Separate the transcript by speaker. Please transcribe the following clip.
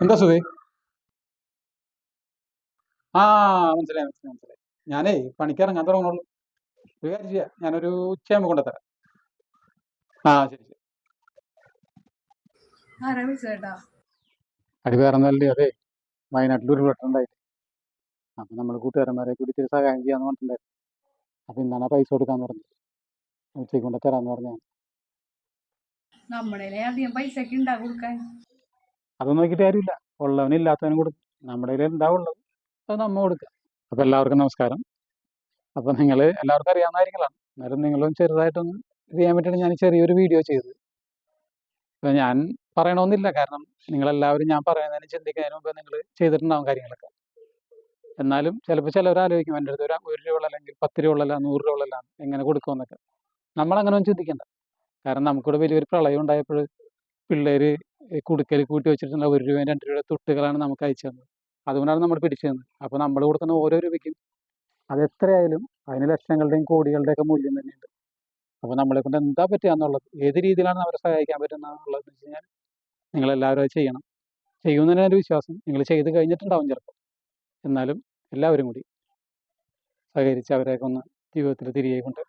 Speaker 1: എന്താ സുഖേ ആ മനസ്സിലായി മനസ്സിലായി മനസ്സിലായി. ഞാനേ പണിക്കിറങ്ങാൻ തുടങ്ങണുള്ളൂ. ഒരു കാര്യം ചെയ്യാം. ഞാനൊരു ഉച്ചയാകുമ്പോൾ കൊണ്ടുത്തരാം. ആ ശരി ശരി.
Speaker 2: ആരാ വിളിച്ചേട്ടാ
Speaker 1: അടി വേറെ ഒന്നല്ലേ അതെ. വയനാട്ടിൽ ഒരു വെട്ടുണ്ടായി അപ്പം നമ്മൾ കൂട്ടുകാരന്മാരെ കൂടി ഇത്തിരി സഹായം ചെയ്യാന്ന് പറഞ്ഞിട്ടുണ്ടായിരുന്നു. അപ്പം ഇന്നാണ് പൈസ കൊടുക്കാന്ന് പറഞ്ഞത്. ഉച്ചയ്ക്ക് കൊണ്ട് തരാന്ന് പറഞ്ഞു
Speaker 2: നമ്മളെ അധികം പൈസ ഒക്കെ ഉണ്ടാ കൊടുക്കാൻ.
Speaker 1: അതൊന്നും നോക്കിയിട്ട് കാര്യമില്ല. ഉള്ളവനും ഇല്ലാത്തവനും കൊടുക്കും നമ്മുടെ കയ്യിൽ ഉണ്ടാവുള്ളത് അത് നമ്മ കൊടുക്കുക അപ്പം എല്ലാവർക്കും നമസ്കാരം. അപ്പം നിങ്ങൾ എല്ലാവർക്കും അറിയാവുന്ന കാര്യങ്ങളാണ് എന്നാലും നിങ്ങളും ചെറുതായിട്ടൊന്ന് ഇത് ചെയ്യാൻ വേണ്ടിയിട്ട് ഞാൻ ചെറിയൊരു വീഡിയോ ചെയ്തത് അപ്പം ഞാൻ പറയണമെന്നില്ല കാരണം നിങ്ങളെല്ലാവരും ഞാൻ പറയുന്നതിന് ചിന്തിക്കുന്നതിന് മുമ്പ് നിങ്ങൾ ചെയ്തിട്ടുണ്ടാവും കാര്യങ്ങളൊക്കെ. എന്നാലും ചിലപ്പോൾ ചിലവർ ആലോചിക്കും എന്റെ അടുത്ത് ഒരു ഒരു രൂപ അല്ലെങ്കിൽ പത്ത് രൂപ ഉള്ളല്ല നൂറ് രൂപ ഉള്ളല്ല എങ്ങനെ കൊടുക്കുമെന്നൊക്കെ നമ്മളങ്ങനെ ഒന്നും ചിന്തിക്കണ്ട. കാരണം നമുക്കിവിടെ വലിയൊരു പ്രളയം ഉണ്ടായപ്പോൾ പിള്ളേർ കുടുക്കൽ കൂട്ടി വെച്ചിട്ടുള്ള ഒരു രൂപ രണ്ട് രൂപയുടെ തുട്ടുകളാണ് നമുക്ക് അയച്ചു തന്നത്. അതുകൊണ്ടാണ് നമ്മൾ പിടിച്ചു തന്നത്. അപ്പോൾ നമ്മൾ കൊടുക്കുന്ന ഓരോ രൂപയ്ക്കും അത് എത്രയായാലും അതിന് ലക്ഷങ്ങളുടെയും കോടികളുടെയൊക്കെ മൂല്യം തന്നെയുണ്ട്. അപ്പോൾ നമ്മളെ കൊണ്ട് എന്താ പറ്റുക എന്നുള്ളത് ഏത് രീതിയിലാണ് അവരെ സഹായിക്കാൻ പറ്റുന്നത് എന്നുള്ളത് വെച്ച് കഴിഞ്ഞാൽ നിങ്ങളെല്ലാവരും അത് ചെയ്യണം. ചെയ്യുമെന്ന് തന്നെ ഒരു വിശ്വാസം. നിങ്ങൾ ചെയ്ത് കഴിഞ്ഞിട്ടുണ്ടാവും ചിലപ്പോൾ എന്നാലും എല്ലാവരും കൂടി സഹകരിച്ച് അവരെയൊക്കെ ഒന്ന് ജീവിതത്തിൽ തിരികെ കൊണ്ട്